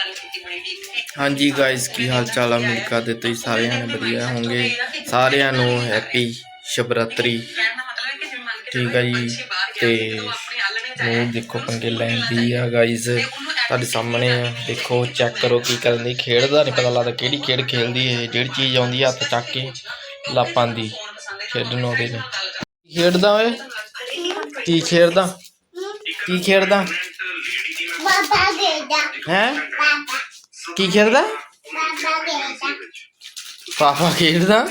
ਗੱਲ ਕੀਤੀ ਬੜੀ ਠੀਕ ਹੈ ਹਾਂਜੀ ਗਾਇਸ ਕੀ ਹਾਲ ਚਾਲ ਆ? ਉਮੀਦ ਕਰਦੇ ਤੁਸੀਂ ਸਾਰਿਆਂ ਨੇ ਵਧੀਆ ਹੋਵੋਗੇ। ਸਾਰਿਆਂ ਨੂੰ ਹੈਪੀ ਸ਼ਿਵਰਾਤਰੀ। ਕਹਿਣ ਦਾ ਮਤਲਬ ਹੈ ਕਿ ਜਿਵੇਂ ਮੰਨ ਕੇ ਠੀਕ ਆ ਜੀ। ਤੇ ਉਹ ਦੇਖੋ ਪੰਗੇ ਲੈਂਦੀ ਆ ਗਾਇਸ ਤੁਹਾਡੇ ਸਾਹਮਣੇ ਆ। ਦੇਖੋ ਚੈੱਕ ਕਰੋ ਕੀ ਕਰਨ ਦੀ ਖੇਡਦਾ ਨਹੀਂ ਪਤਾ ਲੱਗਦਾ ਕਿਹੜੀ ਖੇਡ ਖੇਲਦੀ ਇਹ ਜਿਹੜੀ ਚੀਜ਼ ਆਉਂਦੀ ਆ ਹੱਥ ਚੱਕ ਕੇ ਲਾਪਾਂਦੀ ਖੇਡਣ ਉਹਦੇ ਨੂੰ। ਖੇਡਦਾ ਓਏ? ਕੀ ਖੇਡਦਾ? ਕੀ ਖੇਡਦਾ? ਬਾਬਾ ਗੇਦਾ ਹੈ? ਕੀ ਖੇਡਦਾ? ਪਾਪਾ ਖੇਡਦਾ।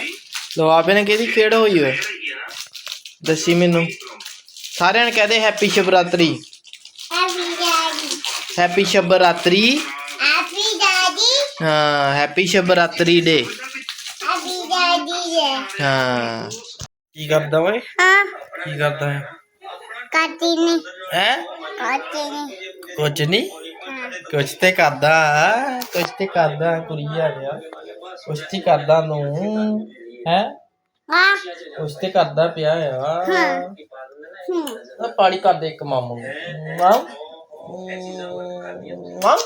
ਲੋ ਆਪੇ ਨੇ ਕਿਹਦੀ ਖੇਡ ਹੋਈ ਓਏ। ਦੱਸੀ ਮੈਨੂੰ। ਸਾਰਿਆਂ ਨੇ ਕਹਦੇ happy Shivratri. Happy Shivratri. Happy daddy ਹਾਂ happy Shivratri day. Happy daddy ਦੇ ਹਾਂ। ਕੀ ਕਰਦਾ ਓਏ? ਹਾਂ। ਕੀ ਕਰਦਾ ਹੈ? ਕਾਟੀ ਨੇ। ਹੈ? ਕਾਟੀ ਨੇ। ਕੁਝ ਨਹੀਂ ਕੁਝ ਤੇ ਕਰਦਾ। ਕੁਝ ਤੇ ਕਰਦਾ ਕੁੜੀਆ ਗਿਆ ਕੁਝ ਤੇ ਕਰਦਾ ਨੂੰ ਹੈ? ਹਾਂ। ਕੁਝ ਤੇ ਕਰਦਾ ਪਿਆ ਆ। ਹੂੰ। ਆ ਪਾਣੀ ਕਰ ਦੇ ਇੱਕ ਮਾਮੂ ਨੂੰ। ਮਾਮ? ਮਾਮ?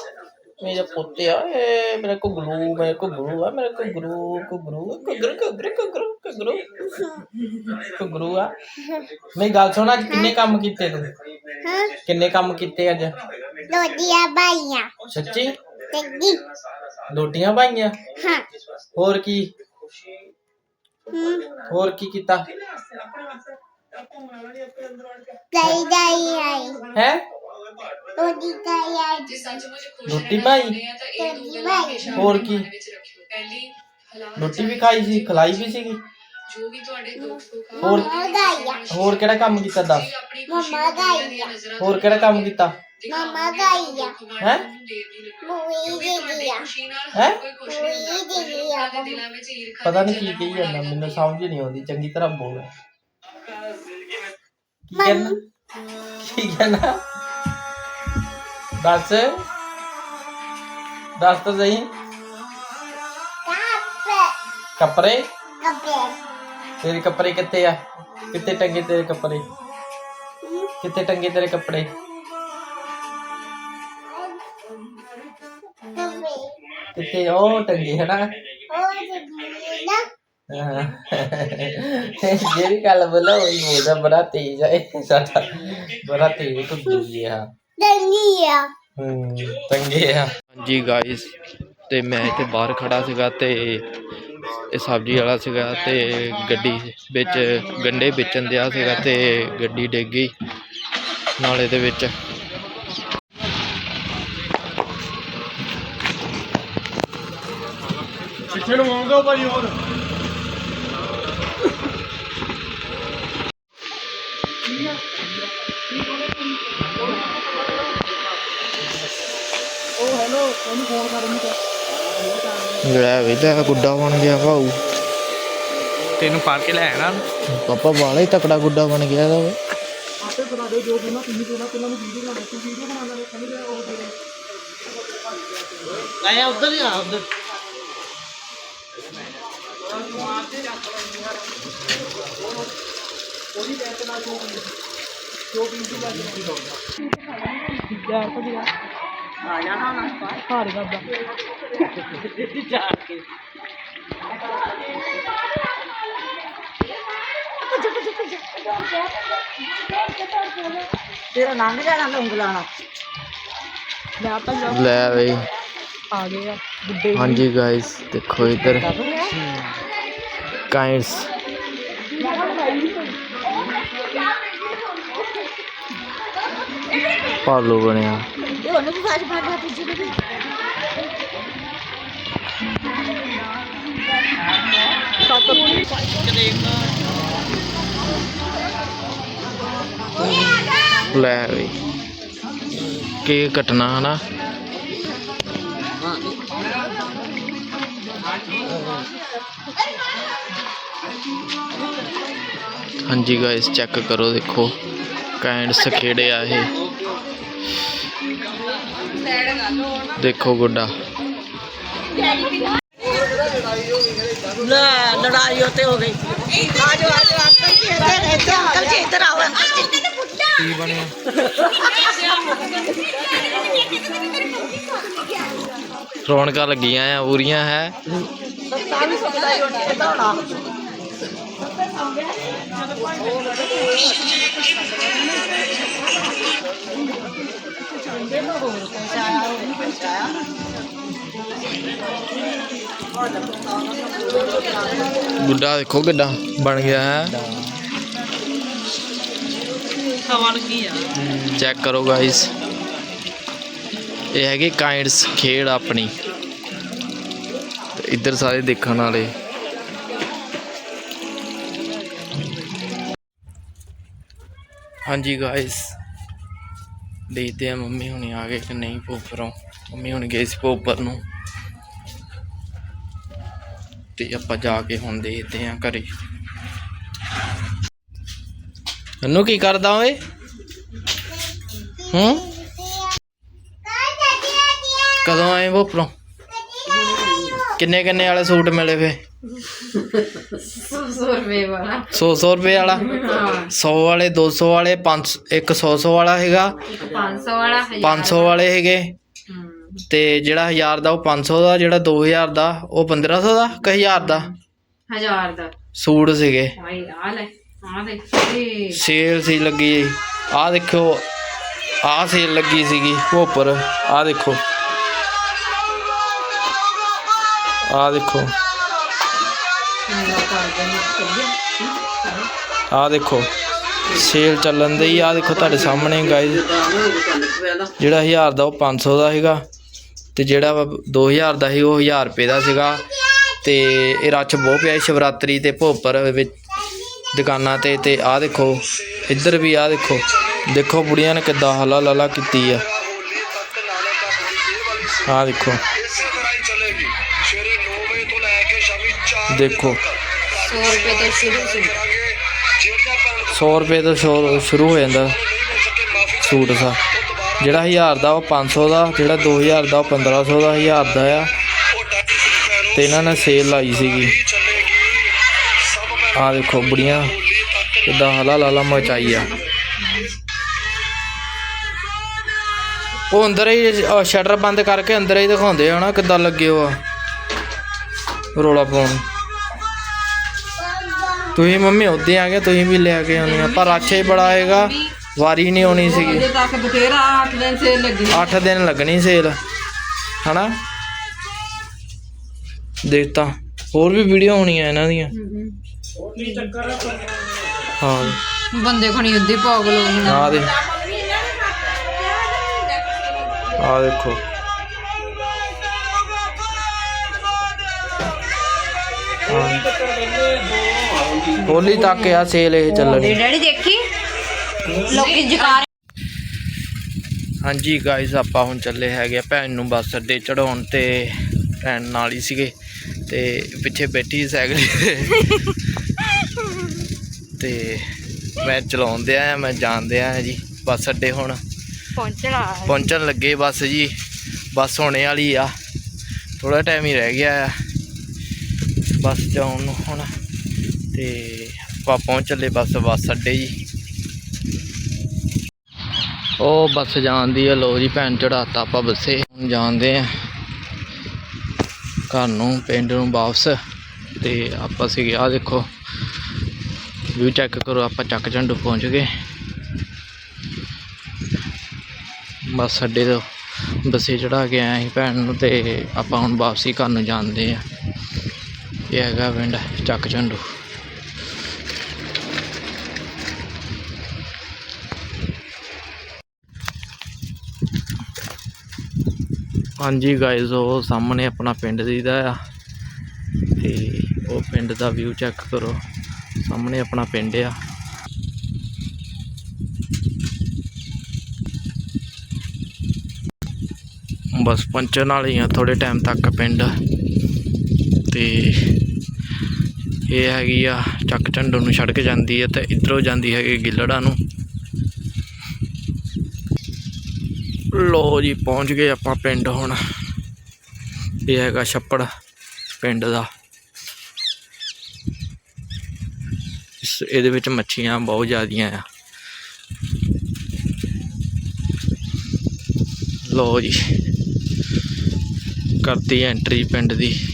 ਮੇਰੇ ਪੁੱਤੇ ਆ ਇਹ ਮੇਰੇ ਕੋ ਗਲੂ ਮੇਰੇ ਕੋ ਗਲੂ ਆ ਮੇਰੇ ਕੋ ਗਲੂ ਕੋ ਗਲੂ ਕੁਗਰ ਕੁਗਰ ਕੁਗਰ ਕੁਗਰ ਕੁਗਰੂ ਆ। ਮੇਰੀ ਗੱਲ ਸੁਣ ਅੱਜ ਕਿੰਨੇ ਕੰਮ ਕੀਤੇ ਤੂੰ? ਹਾਂ। ਕਿੰਨੇ ਕੰਮ ਕੀਤੇ ਅੱਜ? ਲੋਡੀਆਂ ਬਾਈਆਂ। ਸੱਚੀ? ਤੇਗੀ ਲੋਟੀਆਂ ਪਾਈਆਂ? ਹਾਂ। ਹੋਰ ਕੀ? ਹੋਰ ਕੀ ਕੀਤਾ? ਗਈ ਗਈ ਆਈ। ਹੈ? ਲੋਡੀ ਗਈ ਆਈ। ਰੋਟੀ ਪਾਈ? ਲੋਡੀ ਬਾਈ ਹੋਰ ਕੀ? ਰੋਟੀ ਵੀ ਖਾਈ ਸੀ ਖਲਾਈ ਵੀ ਸੀਗੀ। ਹੋਰ ਕਿਹੜਾ ਕੰਮ ਕੀਤਾ ਦੱਸ? ਮਮਾ ਗਾਇਆ। ਹੋਰ ਕਿਹੜਾ ਕੰਮ ਕੀਤਾ? ਮਮਾ ਗਾਇਆ ਹੈ ਮੂਵੀ ਦੇ ਦਿਆ ਹੈ ਮੂਵੀ ਦੇ ਦਿਆ ਪਤਾ ਨਹੀਂ ਕੀ ਕਹੀ ਜਾਂਦਾ ਮੈਨੂੰ ਸਮਝ ਨਹੀਂ ਆਉਂਦੀ ਚੰਗੀ ਤਰ੍ਹਾਂ ਬੋਲ ਕੀ ਕਹਿਣਾ ਕੀ ਕਹਿਣਾ ਦੱਸ ਦੱਸ ਤਾਂ ਸਹੀ ਕੱਪ ਕੱਪੜੇ ਕੱਪੇ ਤੇਰੇ ਕੱਪੜੇ ਕਿੱਥੇ ਆ ਕਿੱਥੇ ਟੰਗੇ ਤੇਰੇ ਕੱਪੜੇ ਕਿੱਥੇ ਟੰਗੇ ਤੇਰੇ ਕੱਪੜੇ ਕਿੱਥੇ? ਉਹ ਟੰਗੇ ਹਨਾ ਉਹ ਜੀ ਨਾ? ਹਾਂ। ਜਿਹੜੀ ਗੱਲ ਬੋਲਾ ਉਹੀ ਬੋਲਦਾ ਬੜਾ ਤੇਜ਼ ਹੈ ਸਾਡਾ। ਬੜਾ ਤੇਜ਼ ਕੁੱਦੀ ਆ। ਦੰਗੀਆ ਹੂੰ ਤੰਗੇ ਆ। ਹਾਂਜੀ ਗਾਇਸ ਤੇ ਮੈਂ ਇੱਥੇ ਬਾਹਰ ਖੜਾ ਸੀਗਾ ਤੇ ਇਹ ਸਬਜ਼ੀ ਵਾਲਾ ਸੀਗਾ ਤੇ ਗੱਡੀ ਵਿੱਚ ਗੰਡੇ ਵੇਚਣ ਦਿਆ ਸੀਗਾ ਤੇ ਗੱਡੀ ਡਿੱਗ ਗਈ। ਨਾਲੇ ਦੇ ਵਿੱਚ ਪਿੱਛੇ ਨੂੰ ਆਉਂਗਾ ਭਾਈ ਹੋਰ। ਲੈ ਵੀ ਲੈ ਗੁੱਡਾ ਬਣ ਗਿਆ ਭਾਊ। ਤੈਨੂੰ ਫੜ ਕੇ ਲੈ ਆਣਾ ਪਾਪਾ ਬਾਲਾ ਹੀ ਤਕੜਾ ਗੁੱਡਾ ਬਣ ਗਿਆ ਇਹਦਾ ਓਏ ਆਇਆ ਉਧਰ ਹੀ ਆ ਉਧਰ ਤੇਰਾ ਲੰਘ ਜਾਣਾ ਮੈਂ ਉਂਗਲਾਂ ਨਾਲ ਲੈ ਬਈ ਆ ਗਏ ਆ ਬੁੱਢੇ ਹਾਂਜੀ ਗਾਇਸ ਦੇਖੋ ਇੱਧਰ ਕਾਈਂਡਸ ਪਾਲੋ ਬਣਿਆ ਇਹ ਉਹਨੂੰ ਵੀ ਫਾਜ ਫਾੜ ਲਿਆ ਤੁਝੇ ਵੀ ਲੈ ਬਈ। ਕੀ ਘਟਨਾ ਹਨਾ ਹਾਂਜੀ ਗਾਇਸ ਚੈੱਕ ਕਰੋ ਦੇਖੋ ਕਾਈਂਡਸ ਖੇੜੇ ਆ ਇਹ ਦੇਖੋ ਗੁੱਡਾ ਲੈ ਲੜਾਈ ਉੱਤੇ ਹੋ ਗਈ ਆ ਜਾਓ ਆ ਜਾਓ ਅੰਕਲ ਜੀ ਇੱਧਰ ਇੱਧਰ ਅੰਕਲ ਜੀ ਇੱਧਰ ਆਓ ਅੰਕਲ ਜੀ। ਕੀ ਬਣਿਆ? ਰੌਣਕਾਂ ਲੱਗੀਆਂ ਆ ਪੂਰੀਆਂ ਹੈ। ਸੱਤਾ ਵੀ ਸੁਣਦਾ ਹੀ ਉੱਠ ਦੌੜਾ ਗੁੱਡਾ ਦੇਖੋ ਕਿੱਡਾ ਬਣ ਗਿਆ ਹੈ ਹਵਾ ਲੱਗੀ ਆ ਚੈੱਕ ਕਰੋ ਗਾਇਸ ਇਹ ਹੈਗੀ ਕਾਈਂਡਸ ਖੇਡ ਆਪਣੀ ਤੇ ਇੱਧਰ ਸਾਰੇ ਦੇਖਣ ਵਾਲੇ। ਹਾਂਜੀ ਗਾਇਸ ਦੇਖਦੇ ਆ ਮੰਮੀ ਹੁਣੀ ਆ ਗਏ ਕਿ ਨਹੀਂ ਪੋਪਰੋਂ। ਮੰਮੀ ਹੁਣ ਗਏ ਸੀ ਪੋਪਰ ਨੂੰ। ਤੇ ਆਪਾਂ ਜਾ ਕੇ ਹੁਣ ਦੇਖਦੇ ਆ ਘਰੇ। ਨੂੰ ਕੀ ਕਰਦਾ ਓਏ? ਹੂੰ? ਕਦੋਂ ਆਏ ਪੋਪਰੋਂ? ਕਿੰਨੇ ਕਿੰਨੇ ਵਾਲੇ ਸੂਟ ਮਿਲੇ ਫੇ? 100 ਰੁਪਏ ਵਾਲਾ। 100 100 ਰੁਪਏ ਵਾਲਾ? 100 ਵਾਲੇ 200 ਵਾਲੇ 5 ਇੱਕ 100 100 ਵਾਲਾ ਹੈਗਾ। 500 ਵਾਲਾ 500 ਵਾਲੇ। ਹੈਗੇ। ਤੇ ਜਿਹੜਾ 1000 ਦਾ ਉਹ 500 ਦਾ ਜਿਹੜਾ 2000 ਦਾ ਉਹ 1500 ਦਾ ਕਿ 1000 ਦਾ? ਹਜ਼ਾਰ ਦਾ। ਸੂਟ ਸੀਗੇ। ਹਾਏ ਆ ਲੈ ਆ ਦੇ ਇਹ ਸੇਲ ਸੀ ਲੱਗੀ। ਆਹ ਦੇਖੋ ਆਹ ਸੇਲ ਲੱਗੀ ਸੀਗੀ ਉੱਪਰ। ਆਹ ਦੇਖੋ। ਆਹ ਦੇਖੋ। ਆਹ ਦੇਖੋ, ਸੇਲ ਚੱਲਣ ਦੀ ਆਹ ਦੇਖੋ ਤੁਹਾਡੇ ਸਾਹਮਣੇ ਗਾਇਜ਼ ਜਿਹੜਾ 1000 ਦਾ ਉਹ 500 ਦਾ ਸੀਗਾ ਤੇ ਜਿਹੜਾ ਵਾ 2000 ਦਾ ਸੀ ਉਹ 1000 ਰੁਪਏ ਦਾ ਸੀਗਾ। ਤੇ ਇਹ ਰੱਛ ਬਹੁਤ ਪਿਆ ਸੀ, ਸ਼ਿਵਰਾਤਰੀ ਤੇ ਭੋਪਰ ਵਿੱਚ ਦੁਕਾਨਾਂ ਤੇ ਤੇ ਆਹ ਦੇਖੋ, ਇੱਧਰ ਵੀ ਆਹ ਦੇਖੋ। ਦੇਖੋ ਬੁੜੀਆਂ ਨੇ ਕਿੱਦਾਂ ਹਲਾ ਲਲਾ ਕੀਤੀ ਆ। ਆਹ ਦੇਖੋ। ਦੇਖੋ। 100 ਰੁਪਏ ਤੋਂ ਸ਼ੁਰੂ ਸੀ। 100 ਰੁਪਏ ਤੋਂ ਸ਼ੁਰੂ ਹੋ ਜਾਂਦਾ ਸੂਟ ਦਾ। ਜਿਹੜਾ 1000 ਦਾ ਉਹ 500 ਦਾ ਜਿਹੜਾ 2000 ਦਾ ਉਹ 1500 ਦਾ 1000 ਦਾ ਆ। ਤੇ ਇਹਨਾਂ ਨੇ ਸੇਲ ਲਾਈ ਸੀਗੀ। ਆ ਦੇਖੋ ਬੁੜੀਆਂ ਕਿੱਦਾਂ ਹਲਾ ਲਾਲਾ ਮਚਾਈ ਆ। ਉਹ ਅੰਦਰ ਹੀ ਸ਼ਟਰ ਬੰਦ ਕਰਕੇ ਅੰਦਰ ਹੀ ਦਿਖਾਉਂਦੇ ਆ ਨਾ ਕਿੱਦਾਂ ਲੱਗੇ ਹੋ ਆ। ਰੋਲਾ ਪਾਉਣ। ਤੁਸੀਂ ਮੰਮੀ ਉੱਦੇ ਆ ਗਏ ਤੁਸੀਂ ਵੀ ਲੈ ਕੇ ਆਉਣੀ ਆ। ਪਰ ਹੀ ਬੜਾ ਹੈਗਾ ਵਾਰੀ ਨਹੀਂ ਆਉਣੀ ਸੀਗੀ। ਅਜੇ ਤੱਕ ਬਥੇਰਾ 8 ਦਿਨ ਸੇ ਲੱਗੀ 8 ਦਿਨ ਲੱਗਣੀ ਸੇਲ ਹਨਾ? ਦੇਖਤਾ ਹੋਰ ਵੀ ਵੀਡੀਓ ਹੋਣੀਆਂ ਇਹਨਾਂ ਦੀਆਂ। ਹਾਂ ਬੰਦੇ ਖਣੀ ਉੱਦੀ ਪਾਗਲ ਹੋ ਗਏ ਆ ਦੇ। ਆ ਦੇਖੋ। ਹੋਲੀ ਤੱਕ ਆ ਸੇਲ ਇਹ ਚੱਲਣੀ ਡੈਡੀ ਦੇਖੀ? ਲੋਕੀ ਜਕਾਰ ਹਾਂਜੀ ਗਾਇਸ ਆਪਾਂ ਹੁਣ ਚੱਲੇ ਹੈਗੇ ਆ ਭੈਣ ਨੂੰ ਬੱਸ ਅੱਡੇ ਚੜਾਉਣ ਤੇ ਭੈਣ ਨਾਲ ਹੀ ਸੀਗੇ ਤੇ ਪਿੱਛੇ ਬੈਠੀ ਸਾਈਕਲ ਤੇ। ਮੈਂ ਚਲਾਉਂਦੇ ਆ ਮੈਂ ਜਾਣਦੇ ਆ ਜੀ ਬੱਸ ਅੱਡੇ ਹੁਣ। ਪਹੁੰਚਣਾ ਪਹੁੰਚਣ ਲੱਗੇ ਬੱਸ ਜੀ ਬੱਸ ਹੋਣੇ ਵਾਲੀ ਆ। ਥੋੜਾ ਟਾਈਮ ਹੀ ਰਹਿ ਗਿਆ ਆ। ਬੱਸ ਜਾਣ ਨੂੰ ਹੁਣ। ਤੇ ਆਪਾਂ ਪਹੁੰਚ ਚੱਲੇ ਬੱਸ ਬੱਸ ਅੱਡੇ ਜੀ। ਉਹ ਬੱਸ ਜਾਂਦੀ ਆ ਲੋ ਜੀ ਭੈਣ ਚੜਾਤਾ ਆਪਾਂ ਬੱਸੇ। ਹੁਣ ਜਾਂਦੇ ਆ ਘਰ ਨੂੰ, ਪਿੰਡ ਨੂੰ ਵਾਪਸ। ਤੇ ਆਪਾਂ ਸੀਗੇ ਆ ਦੇਖੋ ਵੀ ਚੈੱਕ ਕਰੋ, ਆਪਾਂ ਚੱਕ ਝੰਡੂ ਪਹੁੰਚ ਗਏ। ਬੱਸ ਅੱਡੇ ਤੋਂ ਬੱਸੇ ਚੜਾ ਕੇ ਆਏ ਸੀ ਭੈਣ ਨੂੰ ਤੇ ਆਪਾਂ ਹੁਣ ਵਾਪਸੀ ਘਰ ਨੂੰ ਜਾਂਦੇ ਆ। ਇਹ ਹੈਗਾ ਪਿੰਡ ਚੱਕ ਝੰਡੂ। ਹਾਂਜੀ ਗਾਇਸ ਉਹ ਸਾਹਮਣੇ ਆਪਣਾ ਪਿੰਡ ਦੀਦਾ ਆ। ਤੇ ਉਹ ਪਿੰਡ ਦਾ ਵਿਊ ਚੈੱਕ ਕਰੋ। ਸਾਹਮਣੇ ਆਪਣਾ ਪਿੰਡ ਆ। ਬਸ ਪਹੁੰਚਣ ਵਾਲੇ ਆ ਥੋੜੇ ਟਾਈਮ ਤੱਕ ਪਿੰਡ। ਤੇ ਇਹ ਹੈਗੀ ਆ, ਚੱਕ ਝੰਡੂ ਨੂੰ ਸੜਕ ਜਾਂਦੀ ਹੈ ਤੇ ਇਧਰੋਂ ਜਾਂਦੀ ਹੈਗੀ ਗਿੱਲੜਾ ਨੂੰ। ਲੋ ਜੀ, ਪਹੁੰਚ ਗਏ ਆਪਾਂ ਪਿੰਡ ਹੁਣ। ਇਹ ਹੈਗਾ ਛੱਪੜ ਪਿੰਡ ਦਾ। ਇਸ, ਇਹਦੇ ਵਿੱਚ ਮੱਛੀਆਂ ਬਹੁਤ ਜ਼ਿਆਦੀਆਂ ਆ। ਲੋ ਜੀ, ਕਰਤੀ ਐਂਟਰੀ ਪਿੰਡ ਦੀ।